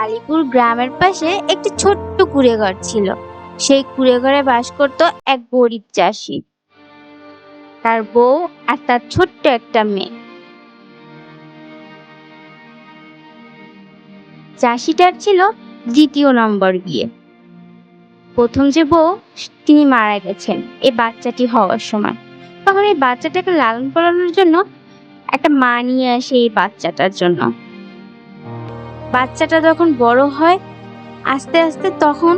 কালীপুর গ্রামের পাশে একটি ছোট্ট কুড়ে ঘর ছিল। সেই কুড়ে ঘরে বাস করত এক গরিব চাষি। তার বউ আর তার ছোট্ট একটা মেয়ে। চাষিটার ছিল দ্বিতীয় নম্বর বিয়ে প্রথম যে বউ, তিনি মারা গেছেন এই বাচ্চাটি হওয়ার সময়। তখন এই বাচ্চাটাকে লালন পালনের জন্য একটা মা নিয়ে আসে এই বাচ্চাটার জন্য। বাচ্চাটা যখন বড় হয়, আস্তে আস্তে তখন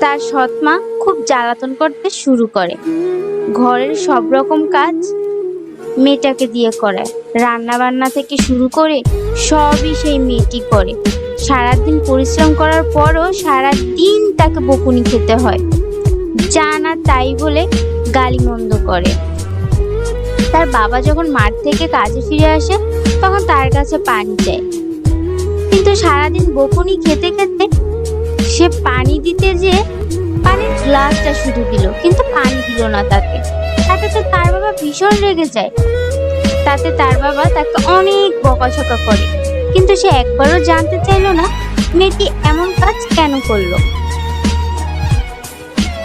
তার সৎমা খুব জ্বালাতন করতে শুরু করে। ঘরের সব রকম কাজ মেয়েটাকে দিয়ে করায় রান্না বান্না থেকে শুরু করে সবই সেই মেয়েটি করে। সারাদিন পরিশ্রম করার পরও সারাদিন তাকে বকুনি খেতে হয়। যা না তাই বলে গালিমন্দ করে। তার বাবা যখন মাঠ থেকে কাজে ফিরে আসে, তখন তার কাছে পানি চায়। কিন্তু সারাদিন বকুনি খেতে খেতে সে পানি দিতে যে পানির গ্লাসটা শুধু দিল, কিন্তু পানি দিল না তাকে। তাতে তো তার বাবা ভীষণ রেগে যায়। তাতে তার বাবা তাকে অনেক বকাঝকা করে। কিন্তু সে একবারও জানতে চাইলো না মেয়েটি এমন কাজ কেন করল।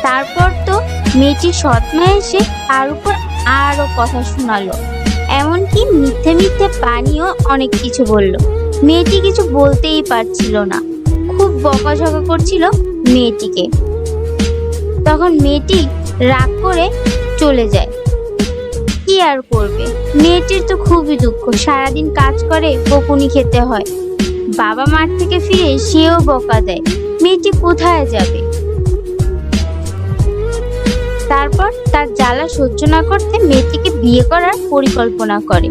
তারপর তো মেয়েটির সৎমা এসে তার উপর আরও কথা শোনালো। এমনকি মিথ্যে মিথ্যে পানিও অনেক কিছু বলল। মেয়েটি কিছু বলতেই পারছিল না। খুব বকাঝকা করছিল মেয়েটিকে। তখন মেয়েটি রাগ করে চলে যায়। কি আর করবে? মেয়েটির তো খুবই দুঃখ। সারাদিন কাজ করে, বকুনি খেতে হয়। বাবা মাঠ থেকে ফিরে সেও বকা দেয়, মেয়েটি কোথায় যাবে? তারপর তার জ্বালা সহ্য না করতে মেয়েটিকে বিয়ে করার পরিকল্পনা করে।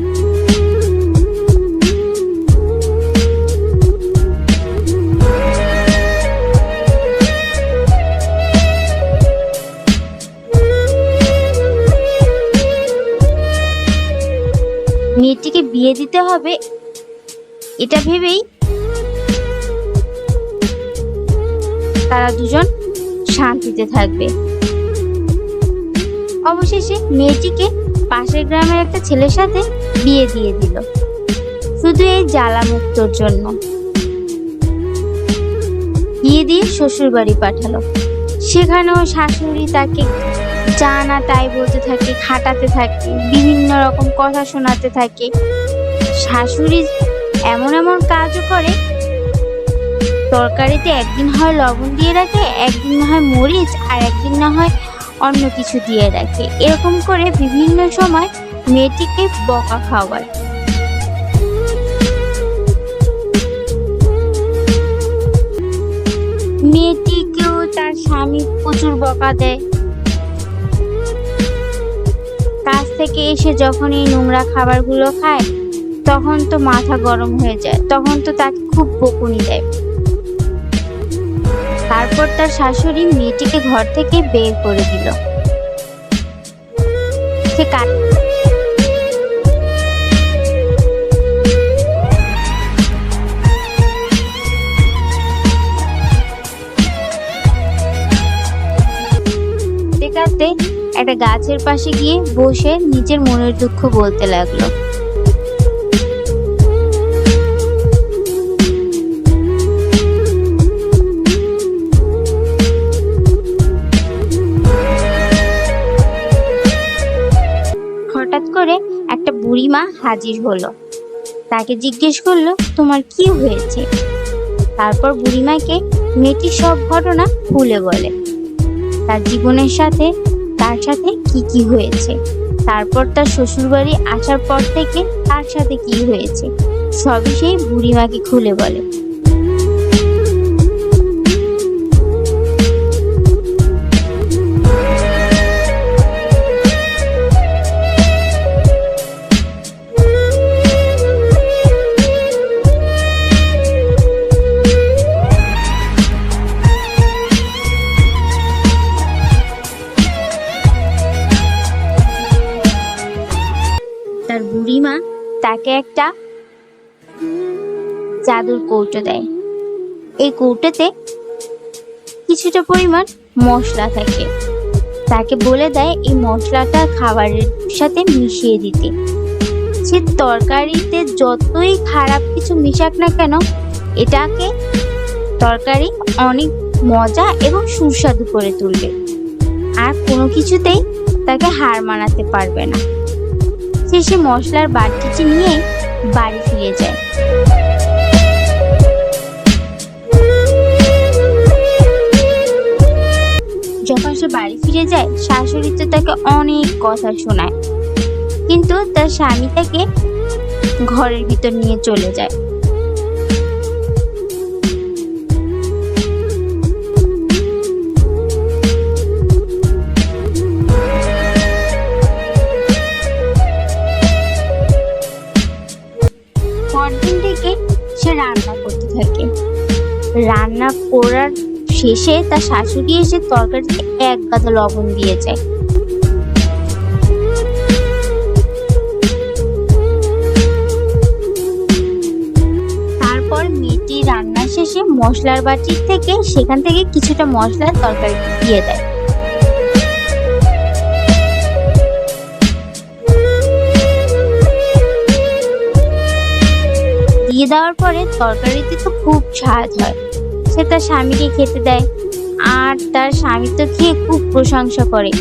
মেয়েটিকে বিয়ে দিতে হবে, এটা ভেবেই তারা দুজন শান্তিতে থাকবে। অবশেষে মেয়েটিকে পাশের গ্রামের একটা ছেলের সাথে বিয়ে দিয়ে দিল, শুধু এই জ্বালা মুক্তর জন্য। বিয়ে দিয়ে শ্বশুর বাড়ি পাঠালো। সেখানেও শাশুড়ি তাকে যা না তাই বলতে থাকে, খাটাতে থাকে, বিভিন্ন রকম কথা শোনাতে থাকে। শাশুড়ি এমন এমন কাজও করে। তরকারিতে একদিন হয় লবণ দিয়ে রাখে, একদিন না হয় মরিচ, আর একদিন না হয় অন্য কিছু দিয়ে রাখে। এরকম করে বিভিন্ন সময় মেয়েটিকে বকা খাওয়ায়। মেয়েটিকেও তার স্বামী প্রচুর বকা দেয়। থেকে এসে যখন এই নোংরা খাবারগুলো খায়, তখন তো মাথা গরম হয়ে যায়, তখন তো তাকে খুব বকুনি দেয়। তারপর তার শাশুড়ি মেয়েটিকে ঘর থেকে বের করে দিল। সে একটা গাছের পাশে গিয়ে বসে নিজের মনের দুঃখ বলতে লাগল। হঠাৎ করে একটা বুড়িমা হাজির হলো। তাকে জিজ্ঞেস করল, তোমার কি হয়েছে? তারপর বুড়িমাকে মেয়েটির সব ঘটনা খুলে বলে। তার জীবনের সাথে তার সাথে কি কি হয়েছে? তারপর তার শ্বশুরবাড়ি আসার পর থেকে তার সাথে কি হয়েছে? সবই সেই বুড়িমাকে খুলে বলে। তাকে একটা জাদুর কৌটো দেয়। এই কৌটোতে কিছুটা পরিমাণ মশলা থাকে। তাকে বলে দেয় এই মশলাটা খাবারের সাথে মিশিয়ে দিতে। সে তরকারিতে যতই খারাপ কিছু মিশাক না কেন, এটাকে তরকারি অনেক মজা এবং সুস্বাদু করে তুলবে। আর কোনো কিছুতেই তাকে হার মানাতে পারবে না। শেষে মশলার বাটিটি নিয়ে বাড়ি ফিরে যায়। যখন সে বাড়ি ফিরে যায়, শাশুড়ি তো তাকে অনেক কথা শোনায়। কিন্তু তার স্বামী তাকে ঘরের ভিতর নিয়ে চলে যায়। রান্না করার শেষে তার শাশুড়ি এসে তরকারিতে এক গাদা লবণ দিয়ে যায়। তারপর রান্না শেষে মশলার বাটির থেকে সেখান থেকে কিছুটা মশলার তরকারি দিয়ে দেয়। দিয়ে দেওয়ার পরে তরকারিতে তো খুব স্বাদ হয়। সে তার স্বামীকে খেতে দেয়। আর তার স্বামী তো খেয়ে খুব প্রশংসা করে।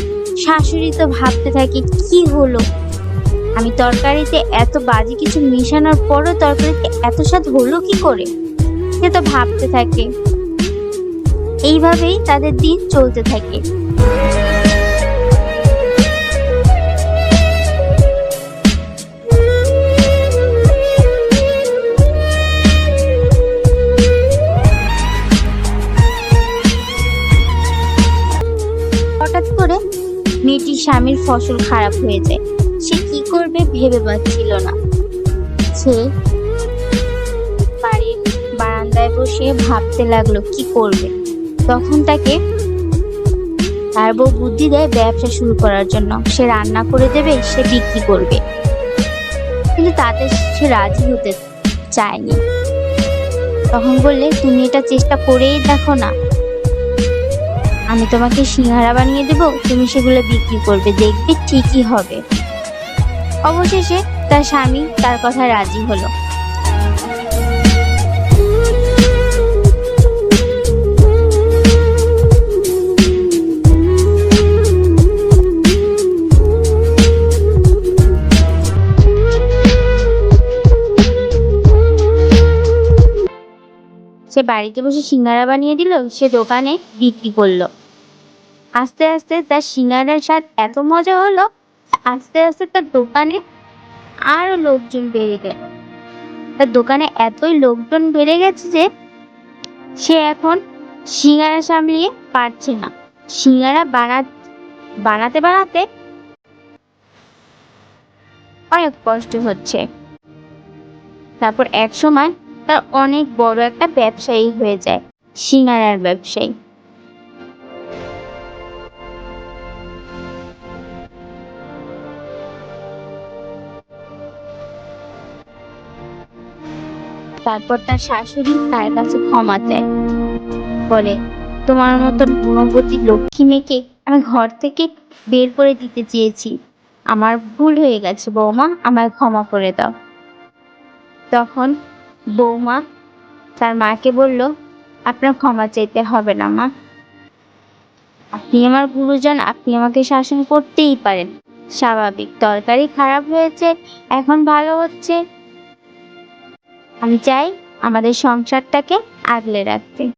শাশুড়ি তো ভাবতে থাকে, কি হলো? আমি তরকারিতে এত বাজে কিছু মেশানোর পরও তরকারিতে এত স্বাদ হলো কি করে? সে তো ভাবতে থাকে। এইভাবেই তাদের দিন চলতে থাকে। মেয়েটির স্বামীর ফসল খারাপ হয়ে যায়। সে কি করবে ভেবে পাচ্ছিল না। সে বাড়ির বারান্দায় বসে ভাবতে লাগল, কি করবে? তখন তাকে তার বউ বুদ্ধি দেয় ব্যবসা শুরু করার জন্য। সে রান্না করে দেবে, সে বিক্রি করবে। কিন্তু তাতে সে রাজি হতে চায়নি। তখন বললে, তুমি এটা চেষ্টা করেই দেখো না। আমি তোমাকে সিঙ্গারা বানিয়ে দেব, তুমি সেগুলো বিক্রি করবে, দেখবে ঠিকই হবে। অবশেষে তার স্বামী তার কথা রাজি হলো। সে বাড়িতে বসে সিঙ্গারা বানিয়ে দিল, সে দোকানে বিক্রি করল। আস্তে আস্তে তার সিঙ্গারার স্বাদ এত মজা হলো, আস্তে আস্তে তার দোকানে আরও লোকজন বেড়ে গেল। তার দোকানে এতই লোকজন বেড়ে গেছে যে সে এখন সিঙ্গারা সামলিয়ে পারছে না। সিঙ্গারা বানা বানাতে বানাতে অনেক কষ্ট হচ্ছে। তারপর এক সময় তার অনেক বড় একটা ব্যবসায়ী হয়ে যায়, সিঙ্গারার ব্যবসায়ী। তারপর তার শাশুড়ি তার কাছে ক্ষমা চায়। বলে, তোমার মতন গুণবতী লক্ষ্মী মেয়েকে আমি ঘর থেকে বের করে দিতে চেয়েছি। আমার ভুল হয়ে গেছে বৌমা, আমায় ক্ষমা করে দাও। তখন বৌমা, তার মাকে বলল, আপনার ক্ষমা চাইতে হবে না, মা। আপনি আমার গুরুজন, আপনি আমাকে শাসন করতেই পারেন। স্বাভাবিক, তরকারি খারাপ হয়েছে, এখন ভালো হচ্ছে। আমি চাই আমাদের সংসারটাকে আগলে রাখতে।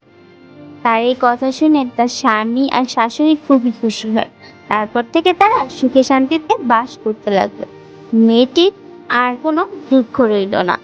তার এই কথা শুনে তার স্বামী আর শাশুড়ি খুবই খুশি হয়। তারপর থেকে তারা সুখে শান্তিতে বাস করতে লাগল। মেয়েটির আর কোনো দুঃখ রইল না।